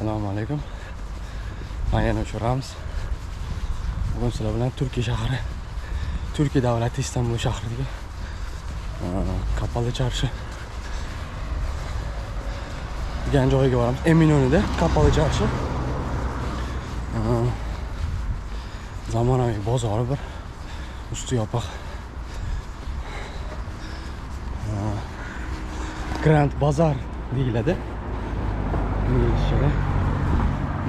assalomu alaykum man yana o'sha rams. Bugun sizlar bilan turkiya shahri turkiya davlati istanbul shahridagi uh, kapalı çarşı. Degan joyga boramiz eminönü'de kapalı çarşı. Uh, zamonaviy bozori bir usti yopiq Uh, grand bazar deyiladi. İnglizchada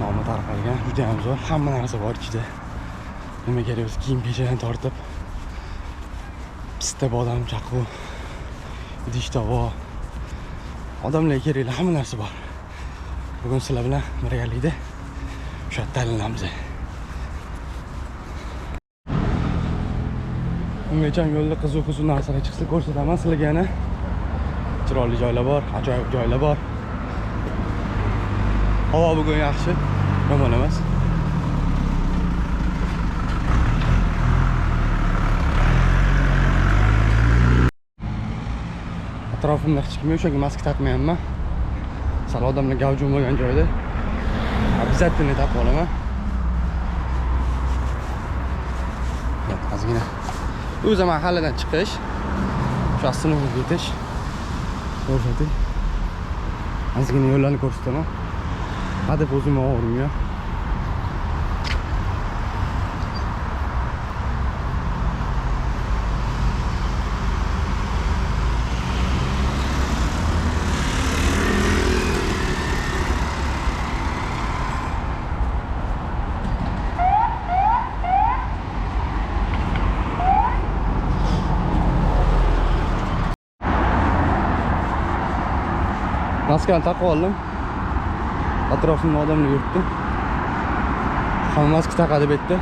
nomi tarqalgan judayam zo'r. Hamma narsa bor ichida nima kerak bo'lsa kiyim kechakdan tortib pista bodam chaqu idish tovoq odamlarga kerakli hamma narsa bor bugun sizlar bilan birgalikda o'sha tanlanamiz ungacha yo'lda qiziq qiziq narsalar chiqsa ko'rsataman sizlarga yana chiroyli joylar bor ajoyib joylar bor havo bugun yaxshi yomon emas atrofimda hech kim yo'q o'shanga maska taqmayapman sal odamlar gavjum bo'lgan joyda обязательно taqib olaman Evet, ozgina o'zi mahalladan chiqish shu остановкаga ketish ko'rsatay ozgina yo'llarni ko'rsataman hadeb o'zim og'rimga maskani taqib oldim atrofimda odamlar yuribdi hamma maska taqadi bu yerda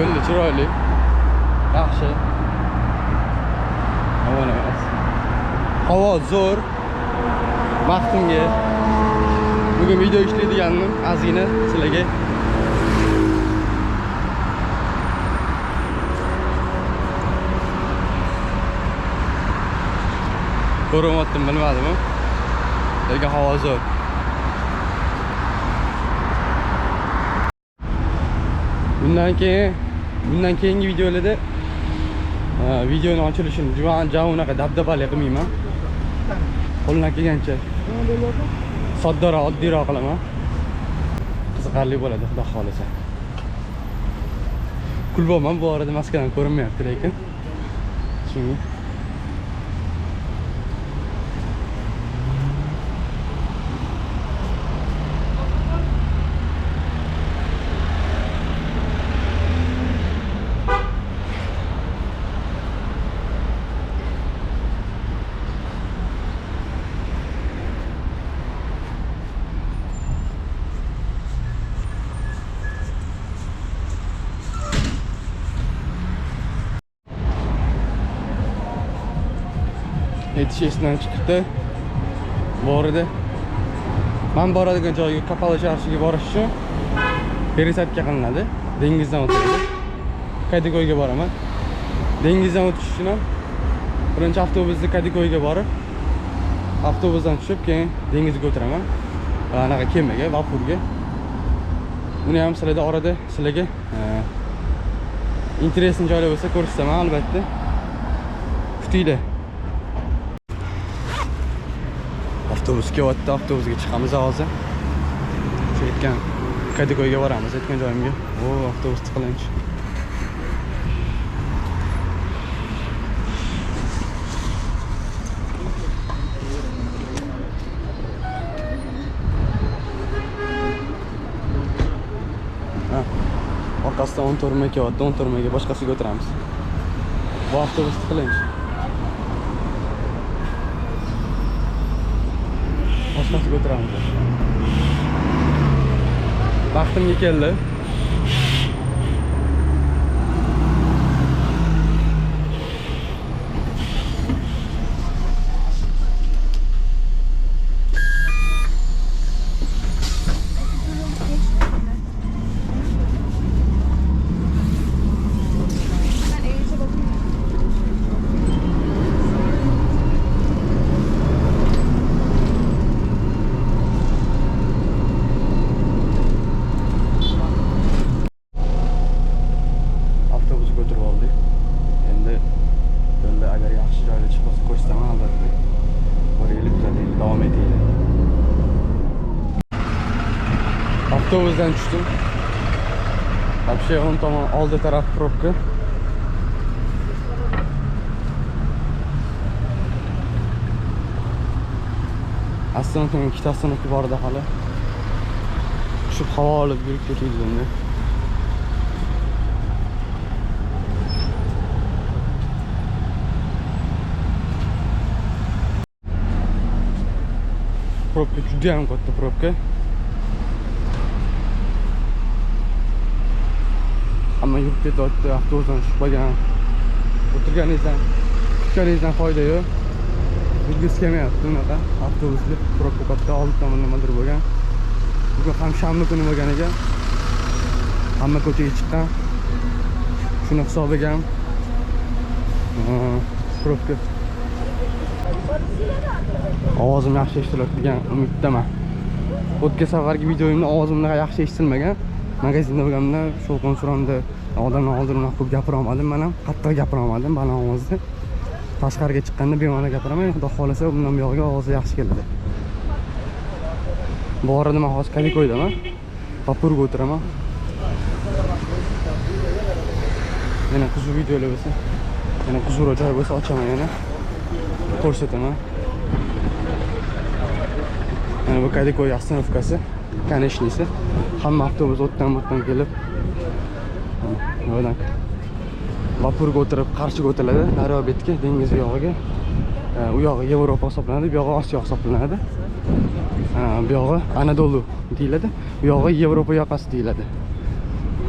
yo'lda chiroyli yaxshi yomon emas havo zo'r. Baxtimga bugun video ishlaydigandim ozgina sizlarga ko'ryaptim bilmadim lekin havo zo'r bundan keyin bundan keyingi videolarda e, videoni ochilishini juman ja unaqa dabdabali qilmayman qo'limdan kelgancha soddaroq oddiyroq qilaman qiziqarli bo'ladi xudo xohlasa kulboman bu orada maskadan ko'rinmayapti lekin shunga yetish esidan chiqibdi borida man boradigan joyga kapala charshiga borish uchun пересадка qilinadi dengizdan o'tadi kadikoyga boraman dengizdan o'tish uchun ham birinchi avtobusda kadikoyga borib avtobusdan tushib keyin dengizga o'tiraman va anaqa kemaga vapurga uni ham sizlarda orada sizlarga e, интересный joylar bo'lsa ko'rsataman albatta kutinglar avtobus kelyapti avtobusga chiqamiz hozir shu aytgan kadikoyga boramiz aytgan joyimga o avtobus tiqilinch orqasidan o'n to'rt kelyapti o'n to'rt boshqasiga o'tiramiz bu avtobus tiqilinch boshqasiga o'tiramiz vaqtimga keldi avtobusdan tushdim вообще o'ng tomon oldi taraf probka astronomga ikkita astronavt bor edi hali tushib havo olib yurib ketuvdik endi probka judayam katta probka hamma Yurib ketyapti avtobusdan tushib qolgan o'tirganingizdan kutganingizdan foyda yo'q yurgisi kelmayapti unaqa avtobusli probka katta oldi tomon nimadir bo'lgan bugun ham shanba kuni bo'lganiga hamma ko'chaga chiqqan shuni hisobiga ham probka ovozim yaxshi eshitilyapti degan umiddaman o'tgan safargi videoyimda ovozim unaqa yaxshi eshitilmagan magazinda bo'lganimda shovqin suronda odamlar oldida unaqa ko'p gapira olmadim man ham qattiq gapira olmadim baland ovozda tashqariga chiqqanda bemalol gapiraman xudo xohlasa bundan buyog'iga ovozi yaxshi keladi bu orada man hozir kalikoydaman papurga o'tiraman yana qiziq videolar bo'lsa yana qiziqroq joy bo'lsa ochaman yana ko'rsataman mana bu kadikoy остановкасы конечныйsi hamma avtobus o'tdan o'tdan kelib yo'ldan vapurga o'tirib qarshiga o'tiladi daryo betga dengiz buyog'iga u yog'i yevropa hisoblanadi bu yog'i osiyo hisoblanadi Ha, bu yog'i anadolu deyiladi bu yog'i yevropa yoqasi deyiladi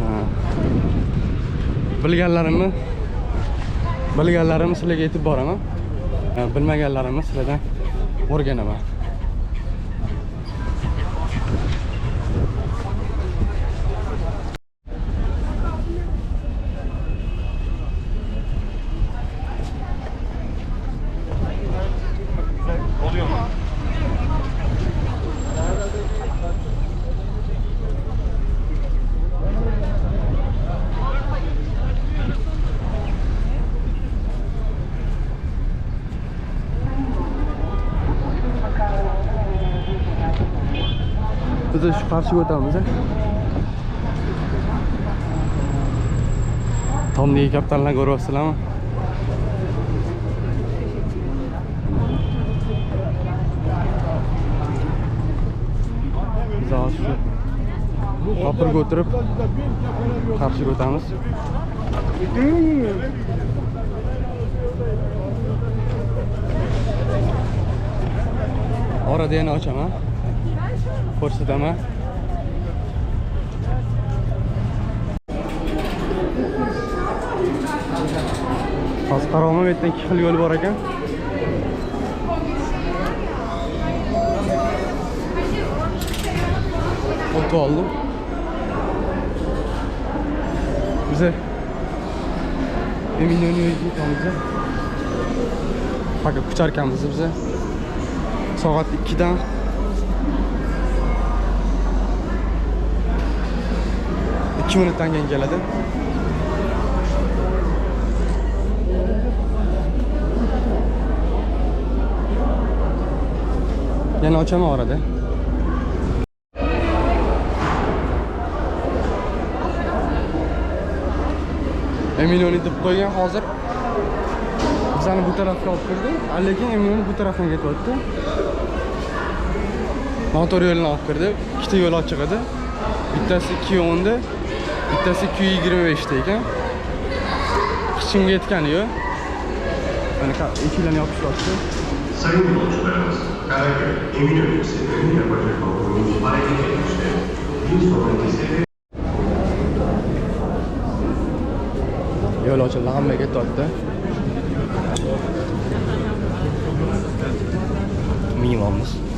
Ha. bilganlarimni bilganlarimni sizlarga aytib boraman Ha, bilmaganlarimni sizlardan o'rganaman Biz de şu karşı o'tamiz. ha. Tomni kaptanlar ko'ryapsizlarmi? Biz hozir shu Vapurga o'tirib qarshiga o'tamiz. Orada yana ochaman. ko'rsataman Potsdam'a. Pasqaroma bu yerdan ikki xil yo'l bor ekan. Foto oldim. Güzel. Eminönü'ye gitmemize. Fakat uçarken bize. Saat 2'den 2 minutdan keyin keladi yana ochaman orada eminoni deb qo'ygan hozir bizani bu tarafga olib kirdi lekin eminoni bu tarafdan ketyapti motor yo'lini olib kirdi ikkita yo'l ochiq edi bittasi ikki o'nda bittasi ikki yuz yigirma beshda ekan hechimga yetgani yo'q mana eshiklarni yopishyapti Sayın yolcularımız, Karaköy Eminönü seferini yapacak olduğunuz hareket etmiştir. Bir sonraki sefer yo'l ochildi hamma ketyapti miymonmiz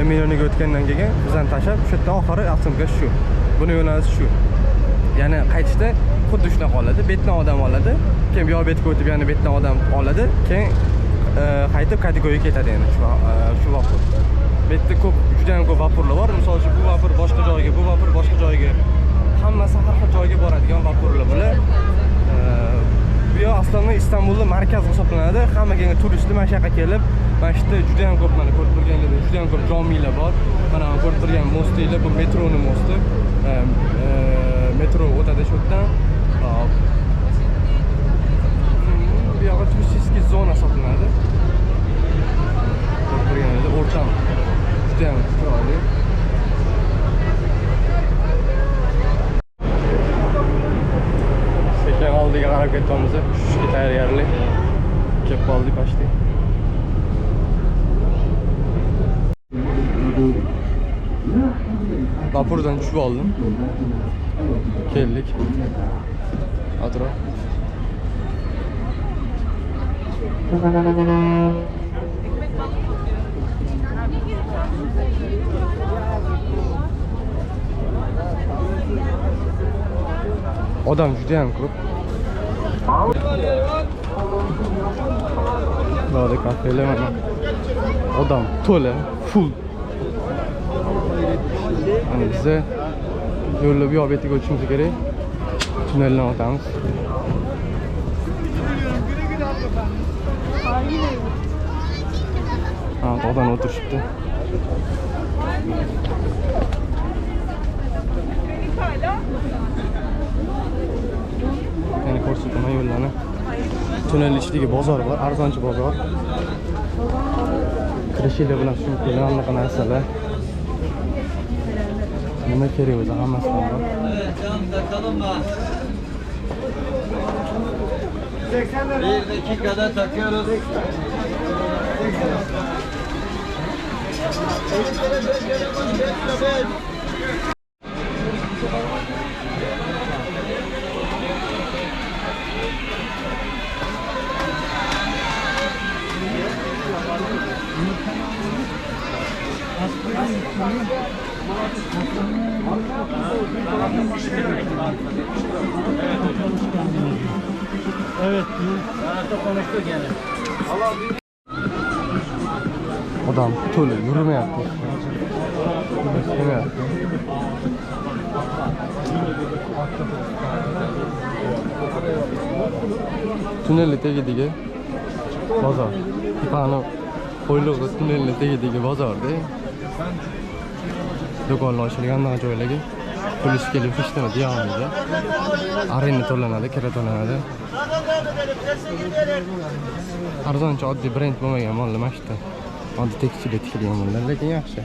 Eminoniga o'tgandan keyin bizdan tashlab, o'sha yerdan oxiri avtomobilga shu. Buni yo'nalishi shu. Ya'ni qaytishda xuddi shunaqa oladi. Betdan odam oladi. Keyin bu yoq betga o'tib yana betdan odam oladi. Keyin qaytib kategoriyaga ketadi yana shu e, shu vapur. Bu yerda ko'p juda ham ko'p vapurlar bor. Misol bu vapur boshqa joyga, bu vapur boshqa joyga. Hammasi har xil joyga boradigan vapurlar bular. E, Aslida Istanbulda markaz hisoblanadi. Hamma kelgan turistlar mana shu yoqqa kelib, mana shu yerda juda ham ko'p mana ko'rib turganingizdek, juda ham ko'p jomiylar bor. Mana ko'rib turgan mostlar bu metroni mosti. E, e, metro o'tadi shu yerdan. Bu yoqqa turistik zona hisoblanadi. Ko'rib turganingizdek o'rtam juda ham chiroyli. hareket olması şu tane yerli cep bağlı başlı. Ben buradan şu aldım. Kellik. Adra. Odam juda ham. Böyle kafeler mana odam to'la full. Mana biza yo'lni bu yoq betiga o'tishimiz kerak tunneldan o'tamiz ha odam o'tirishibdi yana ko'rsataman yo'llarni tunnel ichidagi bozor bor arzonchi bozor kirishinglar bilan tushunib anaqa narsalar nima kerak o'zi hammasidan bor Bir dakikada takıyoruz. Evet. Sanatla konuştuk yani. odam to'la yurmayapti yurmayapti tunnelni tagidagi bozor tepani qo'ylig'i tunnelni tagidagi bozorda do'konlar ochilgan anaqa joylarga Polis kelib hech nima deya olmaydi. Arenda to'lanadi, kira to'lanadi. Arzoncha oddiy brend bo'lmagan mollar mana shu yerda. Oddiy tekstilga tikilgan mollar, lekin yaxshi.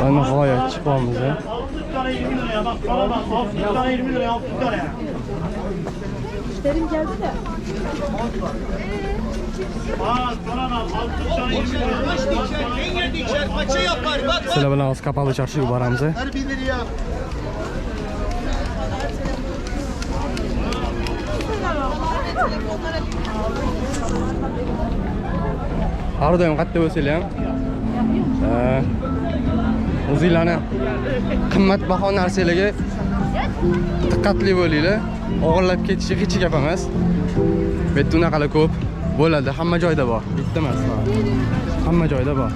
Va nihoyat chiqyapmiz. ya. 6 tane 20 liraya bak para bak 6 tane 20 liraya 6 tane. Müşterim geldi de. Aa para bak 6 tane 20 liraya. Sizlar bilan hozir Kapalı Çarşıga boramiz. Har doim qayerda bo'lsanglar ham e, o'zinglarni qimmatbaho narsalarga diqqatli bo'linglar. O'g'irlab ketishi hech gap emas. Bu yerda unaqalar ko'p bo'ladi, hamma joyda bor. Bitta emas. Hamma joyda bor.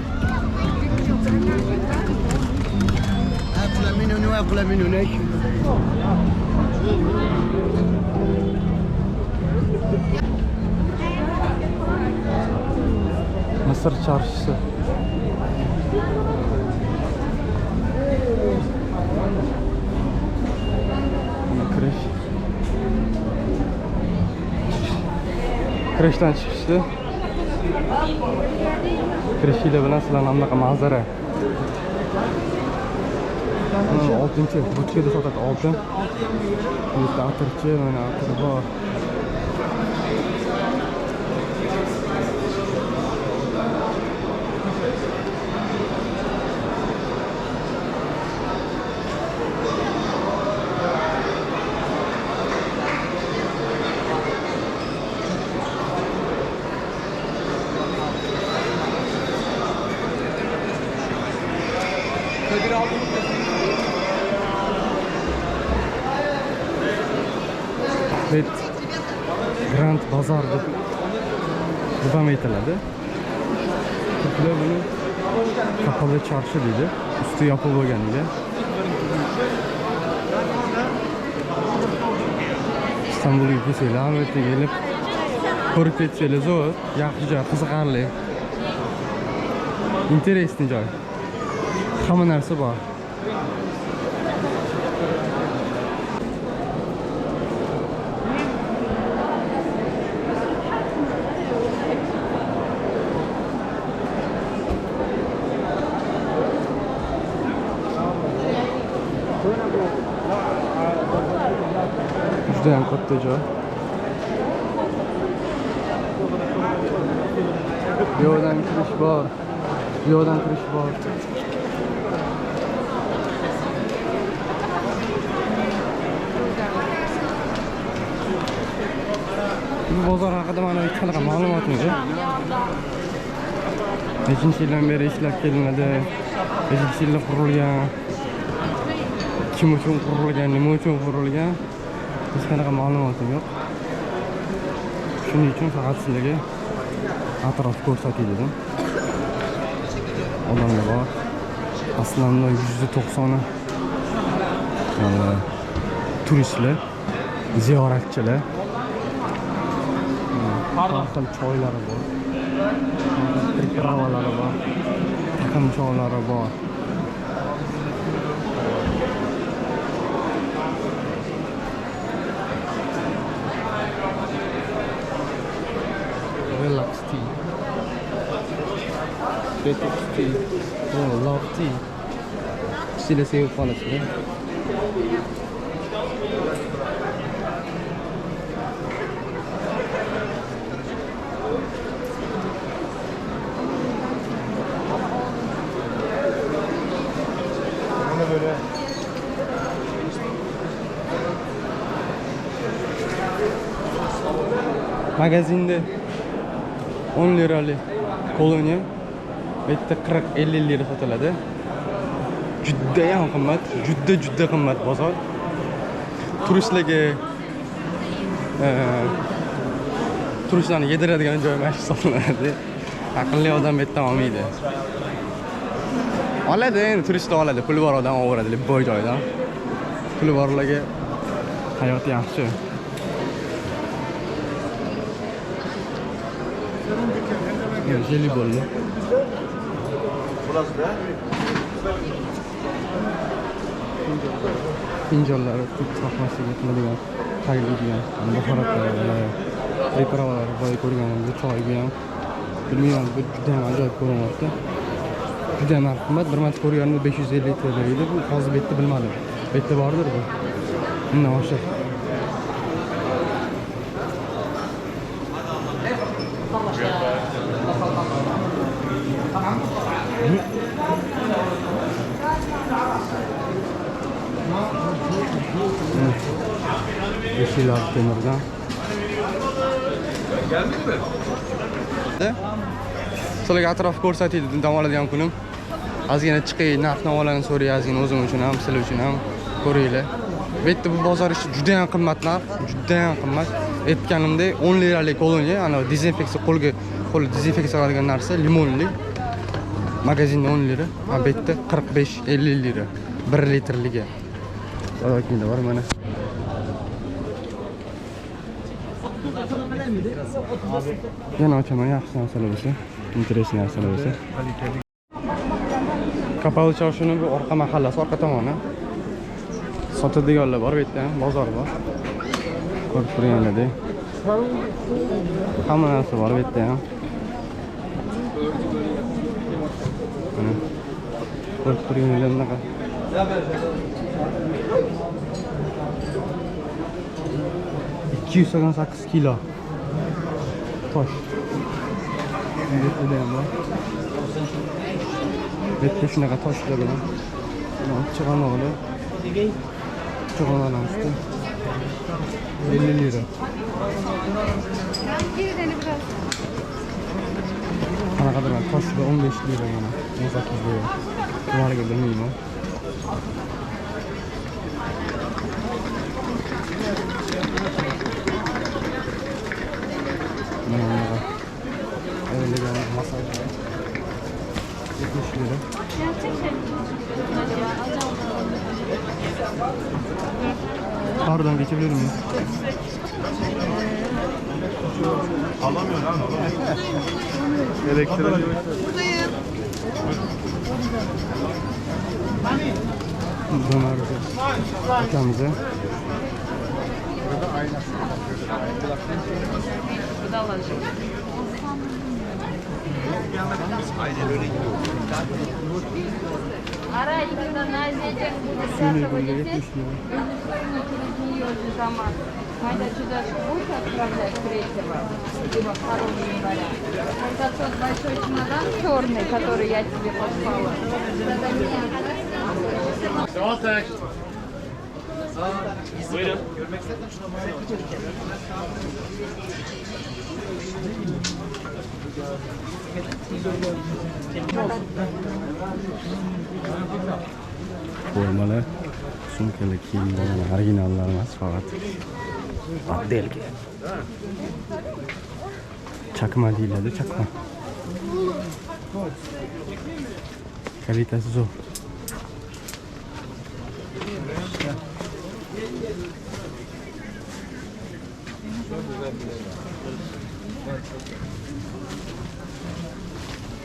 Mısır çarşısı. Kreşten çıkıştı. Kreşiyle bilen sizlarni anaqa manzara. Mana oltinchi butkada sotadi oltin. Yerda atirchi, mana atir bor. Bet Grand Bazar deb devam etiladi. Turklar buni kapalı çarşı deydi. Üstü yapılı bo'lganiga. İstanbulga kelsanglar, albatta kelib ko'rib ketsanglar zo'r, yaxshi joy, qiziqarli. Интересный joy. Hamma narsa bor. Judayam katta joy. Bu yoqdan kirish bor. Bu yoqdan kirish bor. Bu bozor haqida mana qanaqa ma'lumotim yo'q. Nechinchi yildan beri ishlab kelinadi? Nechinchi yilda qurilgan? Kim uchun qurilgan? Nima uchun qurilgan? Hech qanaqa ma'lumotim yo'q. Shuning uchun faqat sizlarga atrof ko'rsatay dedim. Odamlar bor. Aslında yüzde toksani turistlar, ziyoratchilar. Har xil choylari bor. Pripravalari bor. Taqinchoqlari bor. Relax tea. Detox tea. Oh, love tea. Sizlar sevib qolasizlar. Magazinda 10 liralik kolonya yerda 40-50 lira sotiladi. Judayam qimmat, juda juda qimmat bozor. Turistlarga e, turistlarni yediradigan joy mana shu hisoblanadi. Aqlli odam bu yerdan olmaydi. Oladi, endi turistlar oladi, puli bor odam olaveradi boy joydan. Puli borlarga hayot yaxshi. jeli bo'ldi finjonlari tut saqlashga qiladigan taglaydigan buxorotlari pripravalar boya ko'rganimda choyga ham bilmayman bu juda ham ajoyib ko'rinyapti juda ham qimmat bir marta ko'rganimda besh yuz ellik tl edi bu hozir bu yerda bilmadim bu yerda bordir bu. Undan oshiq Yeşil abi temirden. sizlarga atrof ko'rsataydi dam oladigan kunim ozgina chiqay narx navolarni so'ray ozgina o'zim uchun ham sizlar uchun ham ko'ringlar bu yerda bu bozor ichi juda ham qimmat narx juda ham qimmat aytganimdek o'n liralik kolonya anavi dezinfeksiya qo'lga qo'lni dezinfeksiya qiladigan narsa limonli magazinda o'n lira a bu yerda qirq besh ellik lira. Bir litrligi Bakayım var mana yana ochaman yaxshi narsalar bo'lsa интересный narsalar bo'lsa kapal choshini bu orqa mahallasi orqa tomoni sotadiganlar bor bu yerda ham bozor bor ko'rib turganlardek hamma narsa bor bu yerda ham mana ko'rib turganlar bunaqa ikki yuz sakson sakkiz kilo. Tosh bu yerda ham bor bu yerda shunaqa toshlar bilan chig'anoqli chig'anoqlar usti ellik lira. Qanaqadir toshlar o'n besh lira mana o'n sakkiz lira nimaligini bilmayman mana 60 lira. Pardon geçebilir miyim? Alamıyor abi. Elektrik. Buradayım. Buradan arka. Burada aynası. Bu da alacak. Aynen öyle gidiyor. Araç когда на детях десятого детей, через дома. Надо сюда будет отправлять третьего, либо второго января. Вот тот большой чемодан черный, который я тебе послала. Салтак. Buyurun. Görmek istedim şunu. Formalı sumkalı kiyimler yani orijinallar emas faqat abdelka chakma deyiladi chakma kalitasi zo'r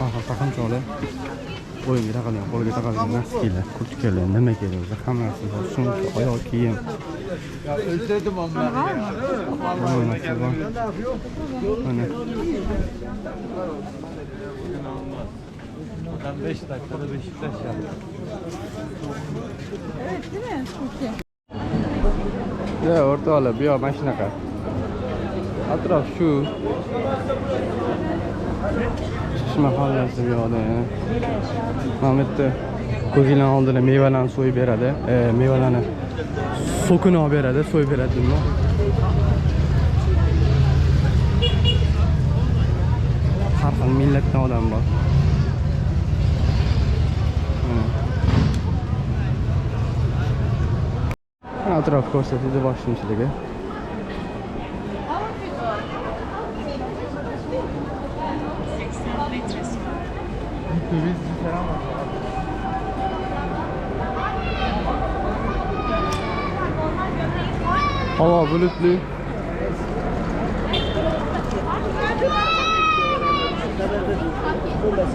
Aha, taqinchoqlar o'yinga taqilgan qo'lga taqilgan noskilar kurtkalar nima kerak o'zi hammasi bor sumka oyoq kiyim hammasi bor mana Adam 5 dakikada Beşiktaş yaptı. Evet değil mi? İyi. Ya o'rtoqlar bu yoq mana shunaqa atrof shu chiqish mahallasi bu yoqda mana bu yerda ko'zinglarni oldida mevalarni so'yib beradi e, mevalarni sokini olib beradi so'yib beradi deyman har xil millatdan odam bor atrof ko'rsatadi boshimchiligi Dövizci falan var. Hava bulutlu. Buradan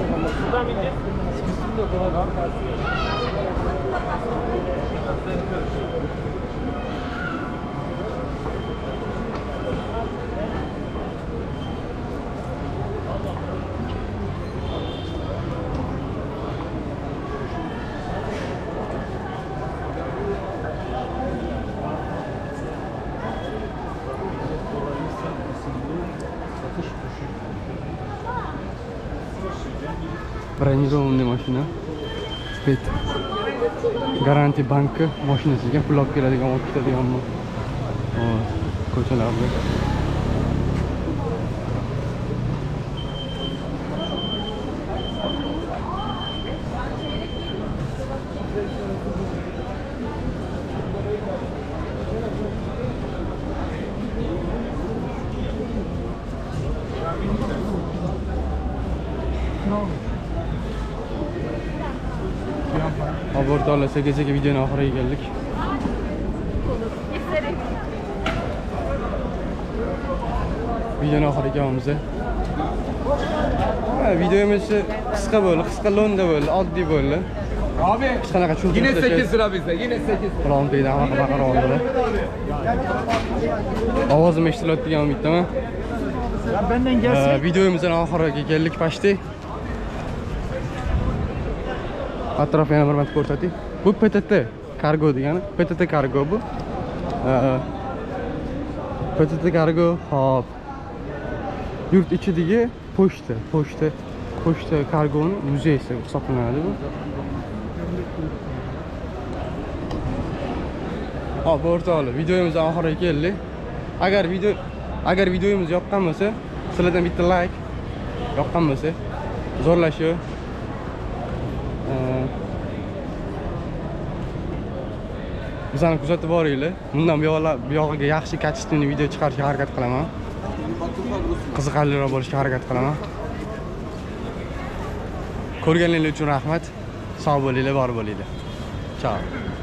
mashina spet. Garanti banki mashinasi ekan pul olib keladigan olib ketadigan ko'chalarda Seke seke videonun ahıraya geldik. Videonun ahırı gelmemize. Ha, videomuz kısa böyle, kısa londa böyle, adli böyle. Abi yine 8 şey. lira bizde, yine 8 lira. Ulan deydi ama kadar kadar oldu da. Avazım eşitilat diye umut değil? Ya benden gelsin. Ee, videomuzun ahırı geldik başlayalım. atrof yana bir marta ko'rsating bu PTT kargo degani. PTT kargo bu. Ee, PTT kargo hop. Yurt ichidagi pochta, pochta, pochta kargoning muzeysi hisoblanadi bu. Hop, o'rtoqlar, videomiz oxiriga keldik. Agar video agar videomiz yoqqan bo'lsa, sizlardan bitta like yoqqan bo'lsa, zo'rlashuv Ee, bizani kuzatib boringlar. Bundan buyog'la- buyog'iga yaxshi качественный video chiqarishga harakat qilaman. Qiziqarliroq bo'lishga harakat qilaman. Ko'rganinglar uchun rahmat. Sog' bo'linglar, bor bo'linglar. Ciao.